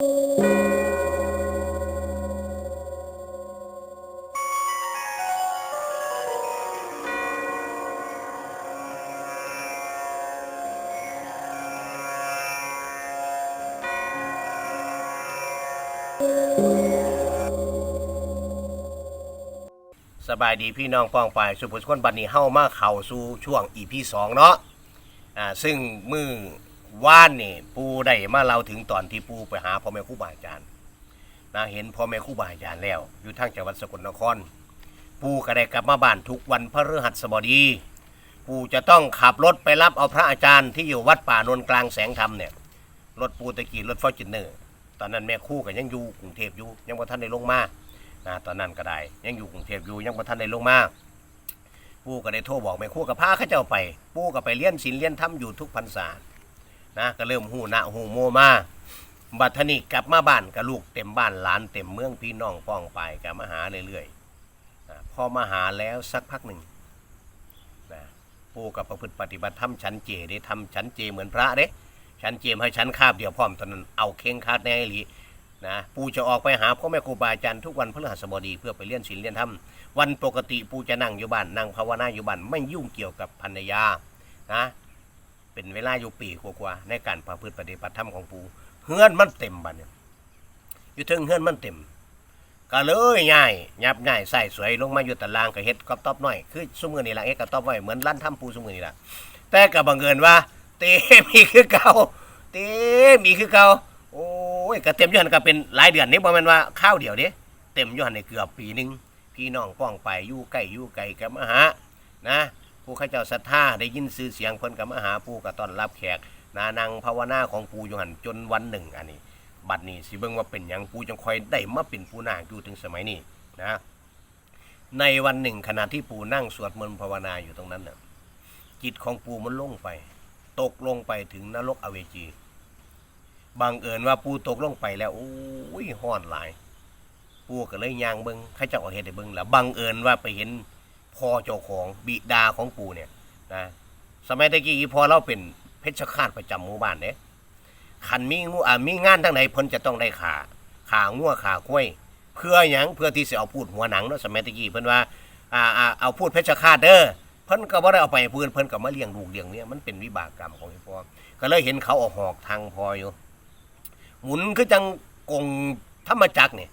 สบายดีพี่น้องป้องไปสุภุชคนบัดนี้เฮ้ามาเข้าสู่ช่วงอีพีสองเนาะอ่าซึ่งมือ ว่านนี่ปูได้มาเราถึงตอนที่ปูไปหาพ่อแม่ครูบาอาจารย์นะเห็นพ่อแม่ครูบาอาจารย์แล้ว อยู่ทางจังหวัดสกลนคร ปูก็ได้กลับมาบ้านทุกวันพระฤหัสบดี ปูจะต้องขับรถไปรับเอาพระอาจารย์ที่อยู่วัดป่านนกลางแสงธรรมเนี่ยรถปูตะกี้รถฟอร์จูเนอร์ตอนนั้นแม่คู่ก็ยังอยู่กรุงเทพอยู่ยังบ่ทันได้ลงมานะตอนนั้นก็ได้ยังอยู่กรุงเทพอยู่ยังบ่ทันได้ลงมาปู่ก็ได้โทรบอกแม่คู่กับพาเขาเจ้าไป ปู่ก็ไปเรียนศีลเรียนธรรมอยู่ทุกพรรษา นะก็เริ่มหูหนะหูโมมาบัดทนี้กลับมาบ้านกับลูกเต็มบ้านหลานเต็มเมืองพี่น้องป้องไปกับมาหาเรื่อยๆพอมาหาแล้วสักพักหนึ่งนะปู่กับประพฤติปฏิบัติธรรมฉันเจได้ทำฉันเจเหมือนพระเด้ฉันเจมให้ฉันคาบเดียวพร้อมตอนนั้นเอาเข่งคาดแน่หลีนะปู่จะออกไปหาพ่อแม่ครูบาอาจารย์ทุกวันพฤหัสบดีเพื่อไปเรียนศีลเรียนธรรมวันปกติปู่จะนั่งอยู่บ้านนั่งภาวนาอยู่บ้านไม่ยุ่งเกี่ยวกับภรรยานะ เป็นเวลาอยู่ปีกว่าๆในการประพฤติปฏิบัติธรรมของปูเฮือนมันเต็มบ้านเนี่ยอยู่ถึงเฮือนมันเต็มก็เลยง่ายยับง่ายใส่สวยลงมาอยู่ตารางก็เฮ็ดกอบต๊อบน้อยคือสมือนี่ละเอ็กกอบต๊อบไว้เหมือนร้านทำปูสมือนี่ละแต่ก็บังเอิญว่า เตมีคือเก่าเตมีคือเก่าโอ้ยก็เต็มอยูหันก็เป็นหลายเดือนนี่บ่แม่นว่าข้าวเดียวเด้เต็มอยูหันในเกือบปีหนึงพี่น้องป้องไปอยู่ใกล้อยู่ไกลกับมาหานะ ผู้ข้าเจ้าศรัทธาได้ยินชื่อเสียงเพิ่นกับมาหาผู้ก็ต้อนรับแขกนานังภาวนาของปู่อยู่หันจนวันหนึ่งอันนี้ บัดนี้สิเบิ่งว่าเป็นหยังปู่จังคอยได้มาเป็นผู้นาคอยู่ถึงสมัยนี้นะในวันหนึ่งขณะที่ปู่นั่งสวดมนต์ภาวนาอยู่ตรงนั้นน่ะจิตของปู่มันลงไป ตกลงไปถึงนรกอเวจีบังเอิญว่าปูตกลงไปแล้วโอ้ยห้อนหลาย ปูก็เลยยางเบิงข้าเจ้าเอาเห็ดให้เบิงแล้วบังเอิญว่าไปเห็น พ่อเจ้าของบิดาของปู่เนี่ยนะสมัยตะกี้อีพอเราเป็นเพชฌฆาตประจำหมู่บ้านเนี่ยขันมีงูอ่ามีงานทั้งไหนเพิ่นจะต้องได้ขาขางัวขาคุ้ยเพื่อหยังเพื่อที่จะเอาพูดหัวหนังเนาะสมัยตะกี้เพิ่นว่าอ่าอ่าเอาพูดเพชฌฆาตเด้อเพิ่นก็บ่ได้เอาไปให้เพิ่นเพิ่นก็มาเลี้ยงลูกเลี้ยงเนี่ยมันเป็นวิบากกรรมของอีพอก็เลยเห็นเขาเอาหอกทางพออยู่หมุนคือจังกงธรรมจักเนี่ย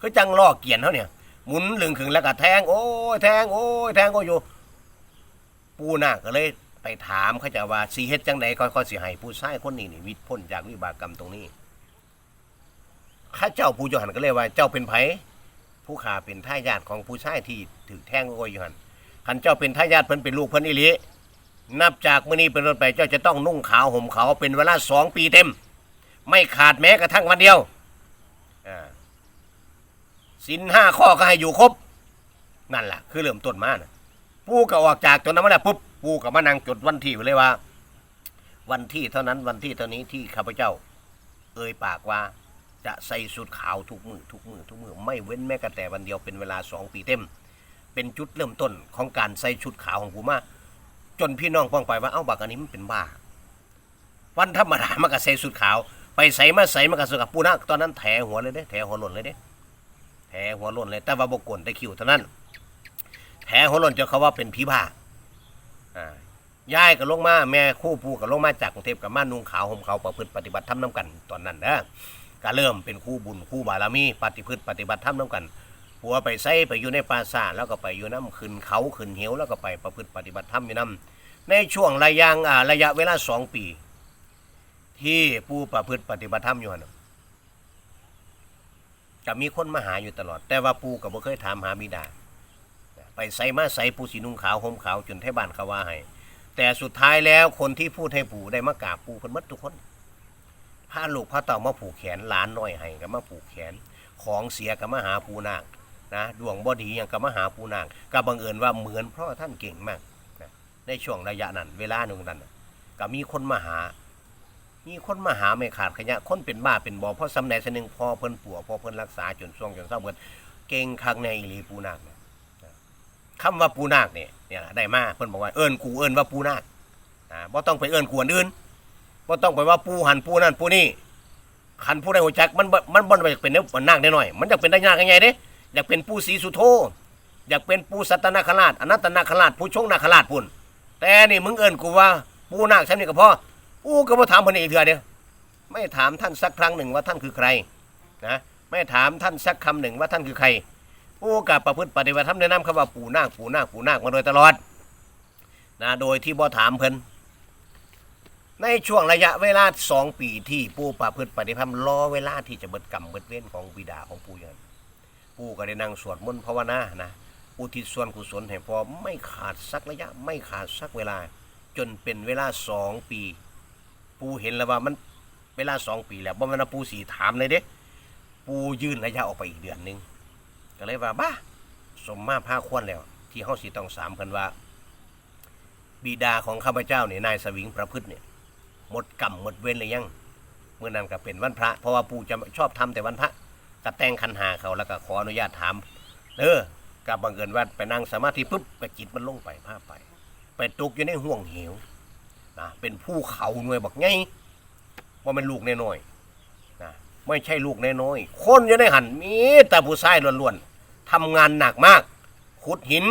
คือจังล่อเกียนเขาเนี่ย หมุนลึงขึงแล้วก็แทง โอ้ยแทงโอ้ยแทงก็อยู่ ปูนาก็เลยไปถามเขาจะว่าสีเฮ็ดจังใดค่อยๆสิให้ผู้ชายคนนี้นี่วิตพ้นจากวิบากกรรมตรงนี้ข้าเจ้าผู้ยหันก็เลยว่า เจ้าเป็นไผผู้ขาเป็นทายาทของผู้ชายที่ถือแท่งก็อยู่หันขันเจ้าเป็นทายาทเพิ่นเป็นลูกเพิ่นอิลินับจากมื้อนี้เป็นต้นไปเจ้าจะต้องนุ่งขาวห่มขาวเป็นเวลาสองปีเต็ม ไม่ขาดแม้กระทั่งวันเดียว สินห้าข้อก็ให้อยู่ครบ นั่นแหละคือเริ่มต้นมานะปูก็ออกจากตรงนั้นมาแล้วปุ๊บปูก็มานั่งจดวันที่ไว้เลยว่า วันที่เท่านั้นวันที่เท่านี้ที่ข้าพเจ้า เอ่ยปากว่าจะใส่สุดขาวทุกมือทุกมือทุกมือไม่เว้นแม้กระแต่วันเดียวเป็นเวลาสองปีเต็ม เป็นจุดเริ่มต้นของการใส่ชุดขาวของผมมาจนพี่น้องป้องไปว่าเอ้าบักอันนี้มันเป็นบ้า วันธรรมดามันก็ใส่สุดขาว ไปใส่มาใส่มันก็สกับปูนักตอนนั้นแถหัวเลยเด้แถหัวหล่นเลยเด้ หัวล่นเลย แต่ว่าบกวนได้คิวเท่านั้นแถหัวล่นจะเขาว่าเป็นผีบ้าอ่ายายก็ลงมาแม่คู่ปู่ก็ลงมาจากกรุงเทพกับมานุ่งขาวห่มขาวประพฤติปฏิบัติธรรมน้ำกัน ตอนนั้นนะก็เริ่มเป็นคู่บุญคู่บารมีปฏิพฤติปฏิบัติธรรมน้ำกันผัวไปใส่ไปอยู่ในปราสาทแล้วก็ไปอยู่น้ำขึ้นเขาขึ้นเหวแล้วก็ไปประพฤติปฏิบัติธรรมอยู่น้ำในช่วงระยะอ่าระยะเวลาสองปี ที่ผู้ประพฤติปฏิบัติธรรมอยู่นะ จะมีคนมาหาอยู่ตลอด แต่ว่าปูก็บ่เคยถามหาบิดา ไปใส่มาใส่ปูสีนุ่งขาวห่มขาวจนไทบ้านเขาว่าให้แต่สุดท้ายแล้วคนที่พูดให้ปู่ได้มากราบปู่เพิ่นหมดทุกคนพาลูกพาเต่ามาผูกแขนหลานน้อยให้ก็มาผูกแขน ของเสียก็มาหาปูนางนะดวงบ่ดีอย่างก็มาหาปูนางก็บังเอิญว่าเหมือนเพราะท่านเก่งมากนะในช่วงระยะนั้น เวลาหนึ่งนั้นก็มีคนมาหา มีคนมาหาไม่ขาดขยะ คนเป็นบ้าเป็นบอเพราะสำแนงสนึงพอเพิ่นปัวพอเพิ่นรักษาจนช่วงจนเศร้าเพิ่นเก่งคักในอีหลีปูนาคเนี่ยคำว่าปูนาคเนี่ยเนี่ยได้มาเพิ่นบอกว่าเอิ้นกูเอิ้นว่าปูนาคอ่าบ่ต้องไปเอิ้นกูอันอื่นบ่ต้องไปว่าปูหันปูนั่นปูนี่คันผู้ใดหัวจักมันมันบ่อยากเป็นเนื้อนาคน้อยมันอยากเป็นได้ยากยังไงเด้อยากเป็นปู่ศรีสุโธอยากเป็นปูสัตนาคราชอนัตตนาคราชผู้ชงนาคราชพุ่นแต่นี่มึงเอิ้นกูว่าปูนาคฉันนี่ก็พอ กูก็บ่ถามเพิ่นอีกเทื่อเดียวไม่ถามท่านสักครั้งหนึ่งว่าท่านคือใครนะไม่ถามท่านสักคำหนึ่งว่าท่านคือใครผู้กับประพฤติปฏิบัติธรรมแนะนำคำว่าปู่นาคปู่นาคปู่นาคมาโดยตลอดนะโดยที่บ่ถามเพิ่นในช่วงระยะเวลาสองปีที่ปู่ประพฤติปฏิบัติธรรมรอเวลาที่จะเบิดกรรมเบิดเว้นของบิดาของปู่ยันปู่ก็ได้นั่งสวดมนต์ภาวนานะอุทิศส่วนกุศลให้พอไม่ขาดสักระยะไม่ขาดสักเวลา จนเป็นเวลาสองปี ปูเห็นแล้วว่ามันเวลาสองปีแล้วบ่แมันว่าปูสีถามเลยเด้ ปูยื่นระยะออกไปอีกเดือนหนึงก็เลยว่าบ้าสมมาภาควรแล้ว ที่เฮาสิต้องสามกันว่า บิดาของข้าพเจ้าเนี่ยนายสวิงประพฤติเนี่ยหมดกรรมหมดเวรเลยยังเมื่อนั้นก็เป็นวันพระ เพราะว่าปูจะชอบทำแต่วันพระก็แต่งคันหาเขาแล้วก็ขออนุญาตถามเออกับบังเอิญว่าไปนั่งสมาธิปุ๊บก็จิตมันลงไปภาพไป ไปตกอยู่ในห่วงเหว นะเป็นผู้เขาหน่วยบักไงว่าเป็นลูกน้อยๆนะไม่ใช่ลูกน้อยๆคนอยู่ในหันมีแต่ผู้ชายล้วนๆทำงานหนักมาก ขุดหิน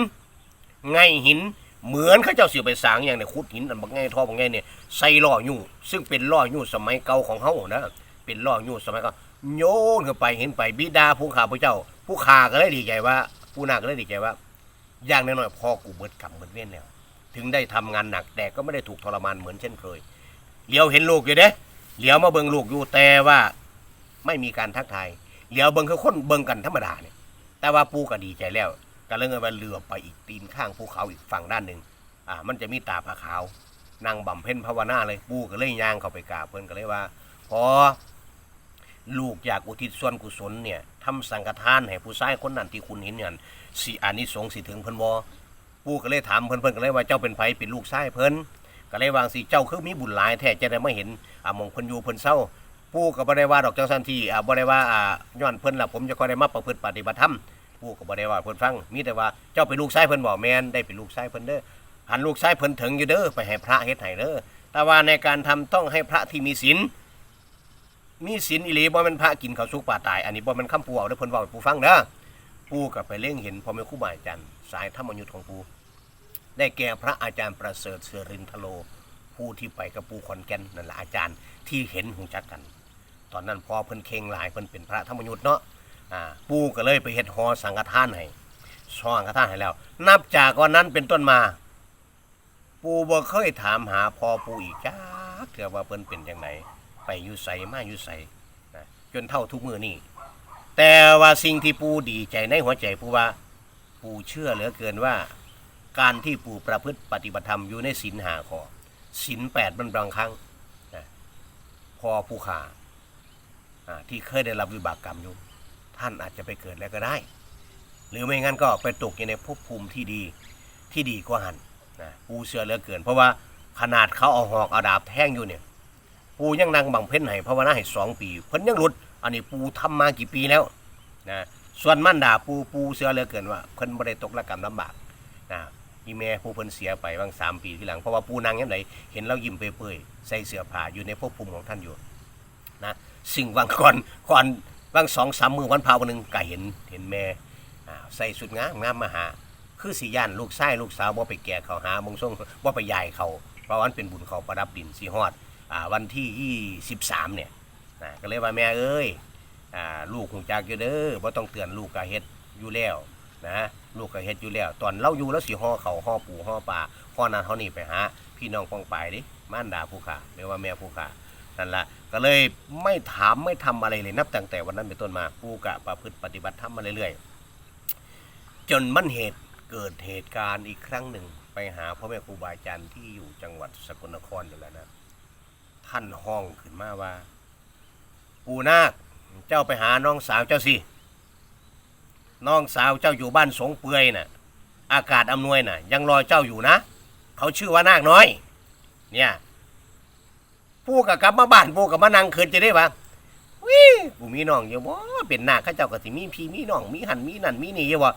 ไงหิน เหมือนเขาเจ้าเสียไปสางอย่างเนี่ยขุดหินอันบักไงท่อบักไงเนี่ยใส่ล่อยู่ซึ่งเป็นล่อยู่สมัยเก่าของเขานะเป็นล่อยู่สมัยเก่าโยนเข้าไปเห็นไปบิดาผู้ขาพระเจ้า ผู้ขาก็เลยดีใจว่า ผู้นาก็เลยดีใจว่า อย่างน้อยๆพอกูเบิดกรรมเบิดเว้นแล้ว ถึงได้ทำงานหนัก แต่ก็ไม่ได้ถูกทรมานเหมือนเช่นเคยเหลียวเห็นลูกอยู่เด้เหลียวมาเบิงลูกอยู่แต่ว่าไม่มีการทักทายเหลียวเบิงคือคนเบิงกันธรรมดาเนี่ยแต่ว่าปูก็ดีใจแล้วก็เลยเงินไปเรือไปอีกตีนข้างภูเขาอีกฝั่งด้านหนึ่งอ่า มันจะมีตาผาขาวนางบำเพ็ญภาวนาเลยปูก็เลยย่างเข้าไปกราบเพิ่นก็เลยว่าพอลูกอยากอุทิศส่วนกุศลเนี่ยทำสังฆทานให้ผู้ชายคนนั้นที่คุณเห็นเนี่ยสิอานิสงส์สิถึงเพิ่นบ่ ปู่ก็เลยถามเพิ่นเพิ่นก็เลยว่าเจ้าเป็นไผเป็นลูกชายเพิ่นก็เลยวางสิเจ้าคือมีบุญหลายแท้จะได้มาเห็นอ่ามองเพิ่นอยู่เพิ่นเศร้าปู่ก็บ่ได้ว่าดอกจังซั่นที่อ่าบ่ได้ว่าอ่าย้อนเพิ่นล่ะผมจะค่อยได้มาประพฤติปฏิบัติธรรมปู่ก็บ่ได้ว่าเพิ่นฟังมีแต่ว่าเจ้าเป็นลูกชายเพิ่นบ่แม่นได้เป็นลูกชายเพิ่นเด้อหันลูกชายเพิ่นถึงอยู่เด้อไปให้พระเฮ็ดให้เด้อแต่ว่าในการทำต้องให้พระที่มีศีลมีศีลอีหลีบ่แม่นพระกินข้าวสุกปลาตายอันนี้บ่แม่นคำปู่เอาเด้อเพิ่นเว้าให้ปู่ฟังเด้อปู่ก็ไปเล็งเห็นพ่อแม่ครูบาอาจารย์ สายธรรมยุทธของปูได้แก่พระอาจารย์ประเสริฐเสรินทโล ผู้ที่ไปกับปูขอนแก่นนั่นแหละอาจารย์ที่เห็นหูจักกัน ตอนนั้นพอเพิ่นเคงหลายเพิ่นเป็นพระธรรมยุทธเนาะปูก็เลยไปเฮ็ดหอสังฆทานให้ช่อสังฆทานให้แล้ว นับจากวันนั้นเป็นต้นมา ปูบ่เคยถามหาพอปูอีกจ้าเถื่อว่าเพิ่นเป็นจังไดไปอยู่ไสมาอยู่ไสจนเท่าทุกมือนี่แต่ว่าสิ่งที่ปูดีใจในหัวใจปูว่า ปูเชื่อเหลือเกินว่า การที่ปู่ประพฤติปฏิบัติธรรมอยู่ในศีลหาขอศีลแปดมันบางครั้งนะพอผู้ขาที่เคยได้รับวิบากกรรมอยู่ ท่านอาจจะไปเกิดแล้วก็ได้ หรือไม่งั้นก็ไปตกอยู่ในภพภูมิที่ดีที่ดีกว่าหันนะปูเชื่อเหลือเกิน เพราะว่าขนาดเขาเอาหอกเอาดาบแทงอยู่เนี่ย ปูยังนั่งบังเพ่นให้ภาวนาให้สองปี เพิ่นยังหลุด อันนี้ปูทำมากี่ปีแล้วนะ ส่วนมั่นดาปูปูเชื่อเหลือเกินว่าเพิ่นไม่ได้ตกระกรรมลำบากนะอีแม่ผู้เพิ่นเสียไปบางสามปีที่หลังเพราะว่าปูนางยังไงเห็นเรายิ้มเปื่อยๆใส่เสื้อผ้าอยู่ในภพภูมิของท่านอยู่นะสิ่งวังก่อนก่อนบางสองสามมือวันพาวันหนึ่งก็เห็นเห็นแม่ใส่สุดงามงามมาหา คือสีย่านลูกชายลูกสาวบ่ไปแก่เขาหามงส่งบ่ไปยายเขา เพราะวันเป็นบุญเขาประดับดินสีฮอดอวันที่ยี่สิบสามเนี่ยนะก็เลยว่าแม่เอ้ย อ่าลูกคงจากอยู่เด้อบ่ต้องเตือนลูกกะเฮ็ดอยู่แล้วนะลูกก็เฮ็ดอยู่แล้ว ตอนเราอยู่แล้วสิห่อเขาห่อปูห่อปลาห่อนั้นห่อนี่ไปหาพี่น้องปองปายดิมารดาผู้ขาหรือว่าแม่ผู้ขานั่นละก็เลยไม่ถามไม่ทำอะไรเลยนับตั้งแต่วันนั้นเป็นต้นมาผู้กะประพฤติปฏิบัติธรรมมาเรื่อยๆจนมันเหตุเกิดเหตุการณ์อีกครั้งหนึ่งไปหาพ่อแม่ครูบาอาจารย์ที่อยู่จังหวัดสกลนครอยู่แล้วนะ ท่านห้องขึ้นมาว่า ปูนาค เจ้าไปหาน้องสาวเจ้าสิ น้องสาวเจ้าอยู่บ้านสงเปื่อยน่ะ อากาศอำนวยน่ะ ยังรอเจ้าอยู่นะ เขาชื่อว่านาคน้อย เนี่ยผู้กับกลับมาบ้านผู้กับมานั่งคืนจะได้ปะวิกูมีน้องอยู่บ่เป็นนาคข้าเจ้าก็สิมีพี่มีน้องมีหันมีนั่นมีนี่อยู่บ่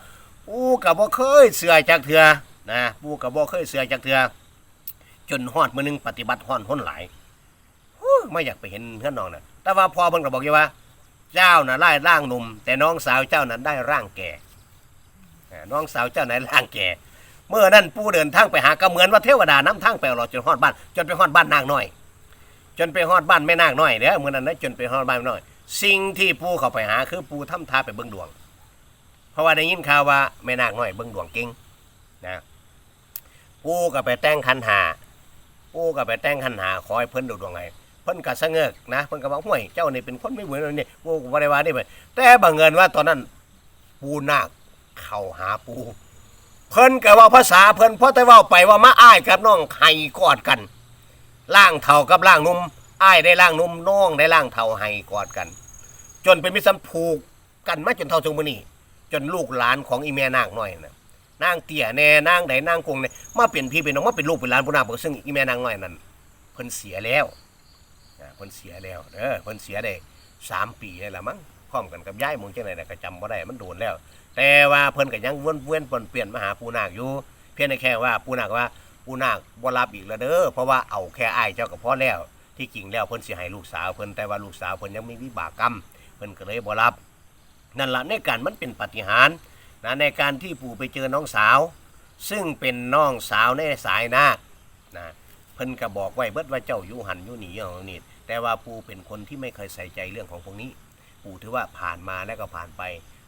ผู้กับบ่เคยเสือจากเถื่อนะผู้กับบ่เคยเสือจากเถื่อจนฮอดมื้อหนึงปฏิบัติฮอนห้นหลายไม่อยากไปเห็นเพื่อนน้องน่ะ แต่ว่าพอเพิ่นก็บอกอยู่ว่า เจ้าน่ะไล่ร่างหนุ่ม แต่น้องสาวเจ้านั้นได้ร่างแก่น้องสาวเจ้าไหนร่างแก่ เมื่อนั้นปู่เดินทางไปหาก็เหมือนว่าเทวดาน้ำทางไปเอาเราจนฮอดบ้าน จนไปฮอดบ้านนางน้อย จนไปฮอดบ้านแม่นางน้อยเด้อเมื่อนั้นนะจนไปฮอดบ้านแม่น้อย สิ่งที่ปู่เข้าไปหาคือปู่ทำทาไปเบิ่งดวง เพราะว่าได้ยินข่าวว่าแม่นางน้อยเบิ่งดวงเก่งนะปู่ก็ไปแต่งคันหาปู่ก็ไปแต่งคันหาขอให้เพิ่นดูดวงไง พิ่นก็สะเงกนะเพิ่นก็บอกห่วยเจ้านี่เป็นคนไม่เหมือนเรานี่ปู่ก็บ่ได้ว่านี่ไปแต่บังเอิญว่าตอนนั้นปูนาคเข้าหาปู เพิ่นก็เว่าภาษาเพิ่นเพราะแต่เว่าไปว่ามาอ้ายกับน้องไห้กอดกันล่างเท่ากับล่างนุ่มอ้ายได้ล่างนุ่มน้องได้ล่างเท่าไห้กอดกัน จนเป็นมิตรสัมผูกกันมาจนเท่าจงมือนี่จนลูกหลานของอีแม่นางน้อยน่ะนางเตี่ยแน่นางใดนางกงเนี่ยมาเป็นพี่เป็นน้องมาเป็นลูกเป็นหลานผู้นางบอกซึ่งอีแม่นางน้อยนั้นเพิ่นเสียแล้ว เพิ่นเสียแล้วเออเพิ่นเสียได้สามปีแล้วละมั้งพร้อมกันกับย้ายมงจังไหนน่ะก็จำบ่ได้มันโดนแล้ว แต่ว่าเพิ่นก็ยังวนเวียนปนเปลี่ยนมาหาปูนาคอยู่ เพียงแต่แค่ว่าปูนาคว่าปูนาคบ่รับอีกแล้วเด้อเพราะว่าเอาแค่อ้ายเจ้าก็พอแล้ว ที่จริงแล้วเพิ่นสิให้ลูกสาวเพิ่นแต่ว่าลูกสาวเพิ่นยังมีวิบากกรรมเพิ่นก็เลยบ่รับ นั่นละในการมันเป็นปฏิหารนะในการที่ปู่ไปเจอน้องสาว ซึ่งเป็นน้องสาวในสายนาคนะ พิ่นก็บอกไว้เบิดว่าเจ้าอยู่หันอยู่หนีอย่างนี้แต่ว่าปู่เป็นคนที่ไม่เคยใส่ใจเรื่องของพวกนี้ ปู่ถือว่าผ่านมาแล้วก็ผ่านไป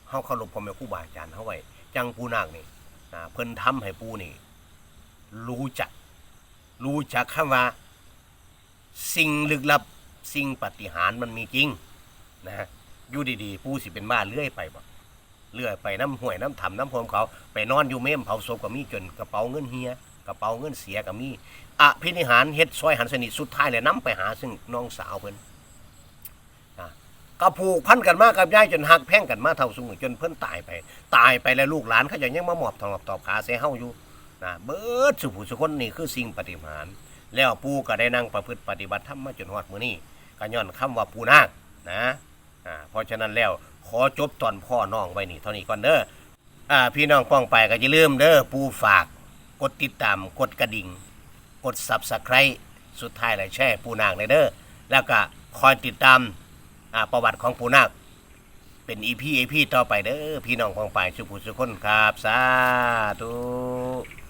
เฮาเคารพพ่อแม่ครูบาอาจารย์เฮาไว้จังปูนาคนี่นะเพิ่นทำให้ปู่นี่ รู้จัก รู้จักคำว่า สิ่งลึกลับสิ่งปฏิหารมันมีจริงนะฮะอยู่ดีๆ ปูสิเป็นบ้าเลื่อยไปบ่เลื่อยไปน้ำห่วยน้ำถ่ำน้ำพรมเขา ไปนอนอยู่เมมเผาศพก็มีจนกระเป๋าเงินเฮีย กระเป๋าเงินเสียก็มีอะพินิหารเฮ็ดซอยหันสนิทสุดท้ายเลยน้ำไปหาซึ่งน้องสาวเพิ่นอะก็ผูกพันกันมากกับยายจนหักแพ่งกันมาเท่าสูงจนเพิ่นตายไป ตายไปแล้วลูกหลานเขายังยังมาหมอบทองหลอบตอบขาเสียเฮาอยู่นะเบิดสุผู้สุคนนี่คือสิ่งปฏิหารแล้วปูก็ได้นั่งประพฤติปฏิบัติธรรมมาจนฮอดมื้อนี้ก็ย้อนคำว่าปูนาคนะอ่าเพราะฉะนั้นแล้วขอจบตอนพ่อน้องไว้นี่เท่านี้ก่อนเด้ออ่าพี่น้องป้องไปก็อย่าลืมเด้อปูฝาก กดติดตามกดกระดิ่ง กด subscribe สุดท้ายเลยแช่ปูนางเลยเด้อแล้วก็คอยติดตามอ่าประวัติของปูนาคเป็นอีพีอีพีต่อไปเด้อพี่น้องของฝ่ายสุขุสุขคนครับ สาธุ